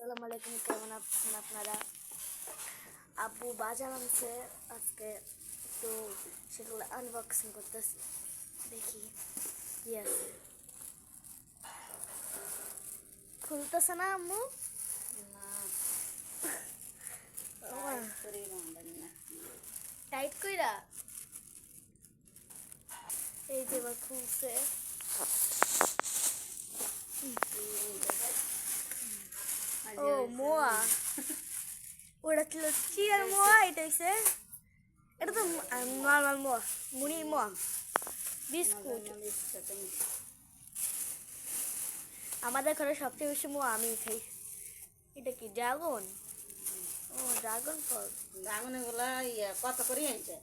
আসসালামু আলাইকুম কেমন আছেন আপনারা? আব্বু বাজার আনছে আজকে তো সেগুলো আনবক্সিং করতেছি। দেখি কি আছে? খুলতেছে না আম্মু? টাইট কইরা? এই যে এবার খুলছে। ও মোয়া ওটা ছিল চিয়ার মোয়া এটা হইছে এটা তো নর্মাল মোয়া মুড়ির মোয়া বিস্কুট আমাদের ঘরে সবচেয়ে বেশি মোয়া আমি খাই এটা কি ড্রাগন ও ড্রাগন ফল ড্রাগন এগুলা কত করে আনছে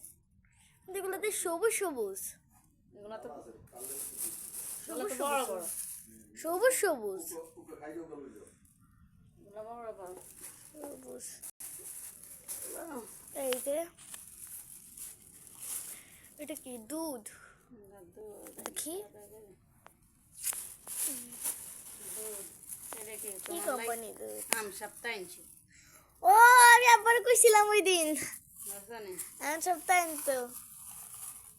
এগুলোতে সবুজ সবুজ এগুলা তো এগুলা তো বড় বড় সবুজ সবুজ এগুলা বড় সবুজ এই যে এটা কি দুধ? দেখি। কি কি তোমার লাই- কোম্পানি দুধ? আম সপ্তাহ ও আমি আবার কইছিলাম ওই দিন। বুঝছ সপ্তাহে আনতো।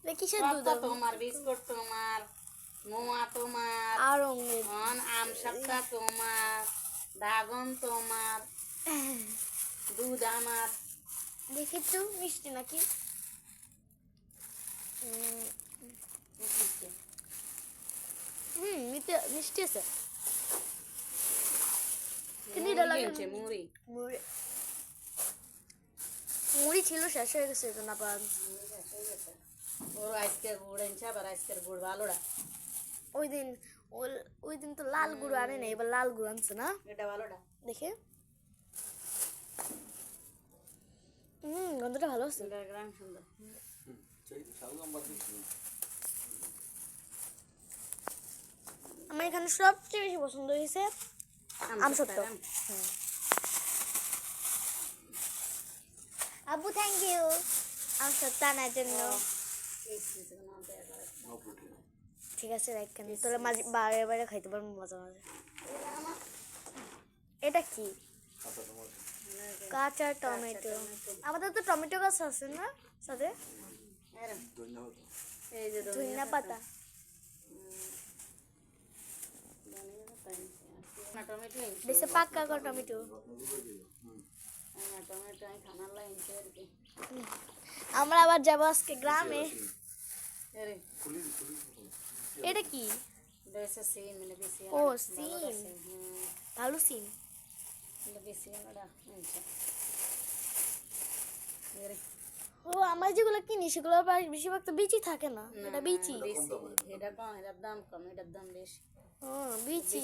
এটা কিসের দুধ কত তোমার বিস্কুট তোমার মোয়া তোমার আর আম সপ্তাহ তোমার। ড্রাগন তোমার দুধ আমার। দেখি তো মিষ্টি নাকি? হুম মিষ্টি আছে। মুড়ি মুড়ি। মুড়ি। মুড়ি ছিল শেষ হয়ে গেছে তো না পান। ও আজকের গুড় আবার আজকের গুড় ভালোটা। ওই দিন ওই দিন তো লাল গুঁড়ো আনে না এবার লাল গুঁড়ো আনছে না? এটা ভালোটা দেখে। হুম গন্ধটা ভালো আছে গ্রাম সুন্দর। আমার এখানে সবচেয়ে বেশি পছন্দ হয়েছে আম সত্য। আব্বু থ্যাংক ইউ আম সত্য আনার জন্য এই চিজগুলো না দেয়া করে। ঠিক আছে রাখেন তোরা মাঝে বারে বারে খাইতে পারব মজা মাঝে এটা কি কাঁচা টমেটো আমাদের তো টমেটো গাছ আছে না সাথে। ধনিয়া পাতা আনছি। পাক্কা করা টমেটো। আমরা আবার যাব আজকে গ্রামে এটা কি? ও, সিম। ভালো সিম। এরে, ও আমরা যেগুলো কিনি সেগুলো বেশিরভাগ তো বিচি থাকে না। এটা বিচি। এটা কম, এটার দাম কম, এটার দাম বেশি। ও বিচি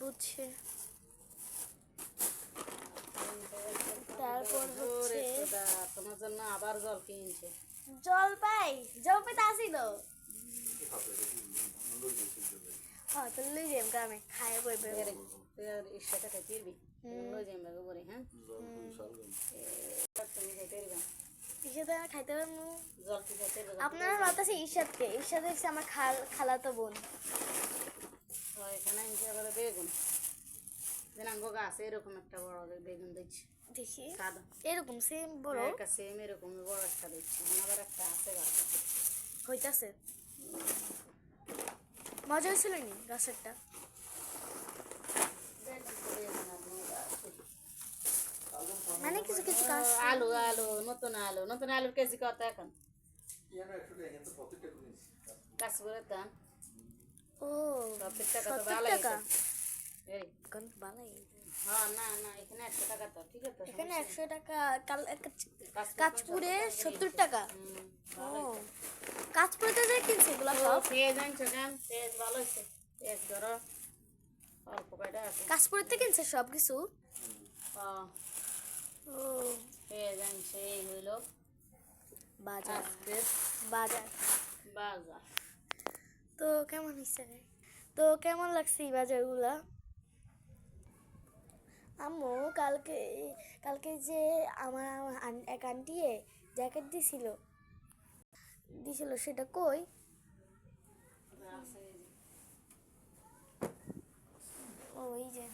বুঝছে। তারপর হচ্ছে তোমার জন্য আবার জল কিনছে। জল পাই? জল পাইতে আসিল? হ্যাঁ তো লই যাই গ্রামে। খায় বইবে এরে, ইচ্ছাটা খাইতে পারবি লই যাই বাবা বলে হ্যাঁ? তুমি খাইতে পারবে? না। খাইতে পারব জল কি খাইতে পারবে? আপনারা বাতাসে আমার খালাতো বোন। তো এখানে ইনশা করে বেগুন। দিনাঙ্গ গাছ এরকম একটা বড় বেগুন দিচ্ছি। দেখি। সাদা এরকম সেম বড়? একটা সেম এরকম বড় একটা দিচ্ছি। আমাদের একটা আছে গাছ হইতাছে। মজা হয়েছিল নি গাছেরটা? মানে কিছু কিছু গাছ আলু আলু নতুন আলু নতুন আলুর কেজি কত এখন? কাজ করে ও সত্তর টাকা। তো ভালো ভালোই হ্যাঁ না না এখানে একশো টাকা তো ঠিক আছে এখানে একশো টাকা কাল সত্তর টাকা। ও কাঁচপুরে যে কিনছে এগুলো সব? পেঁয়াজ আনছো কেন? পেঁয়াজ ভালো হয়েছে। পেঁয়াজ ধরো অল্প কয়টা আছে। কাঁচপুরে থেকে কিনছে সব কিছু? ও পেঁয়াজ আনছে এই হইল বাজার। বাজার। বাজার। তো কেমন হয়েছে রে তো কেমন লাগছে এই বাজারগুলা? আম্মু কালকে কালকে যে আমার এক আন্টি জ্যাকেট দিছিল। দিছিল সেটা কই? এই যে। যে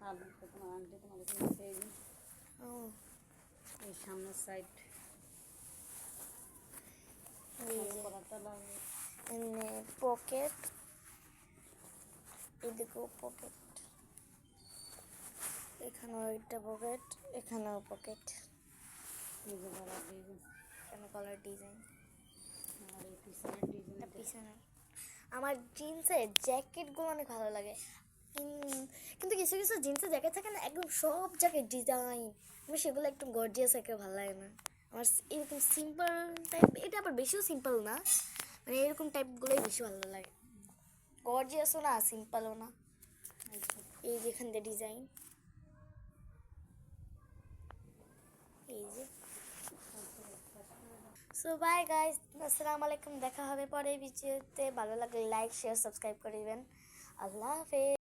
আর তোমার আংটি তোমাদের কিনেছে এই ও। এই সামনের সাইড পকেট এদিকেও পকেট এখানেও একটা পকেট এখানেও পকেট এখানে কলার ডিজাইন পিছনে। আমার জিন্সের জ্যাকেটগুলো অনেক ভালো লাগে। কিন্তু কিছু কিছু জিন্সের জ্যাকেট থাকে না একদম সব জায়গায় ডিজাইন আমি সেগুলো একটু গর্জিয়াস একে ভালো লাগে না। আমার এরকম সিম্পল টাইপ এটা আবার বেশিও সিম্পল না। মানে এরকম টাইপগুলোই বেশি ভালো লাগে। গর্জিয়াসও না সিম্পলও না। এই যেখান দিয়ে ডিজাইন এই যে সো বাই গাইজ আসসালামু আলাইকুম দেখা হবে পরে ভিডিওতে ভালো লাগলে লাইক শেয়ার সাবস্ক্রাইব করে দিবেন আল্লাহ হাফেজ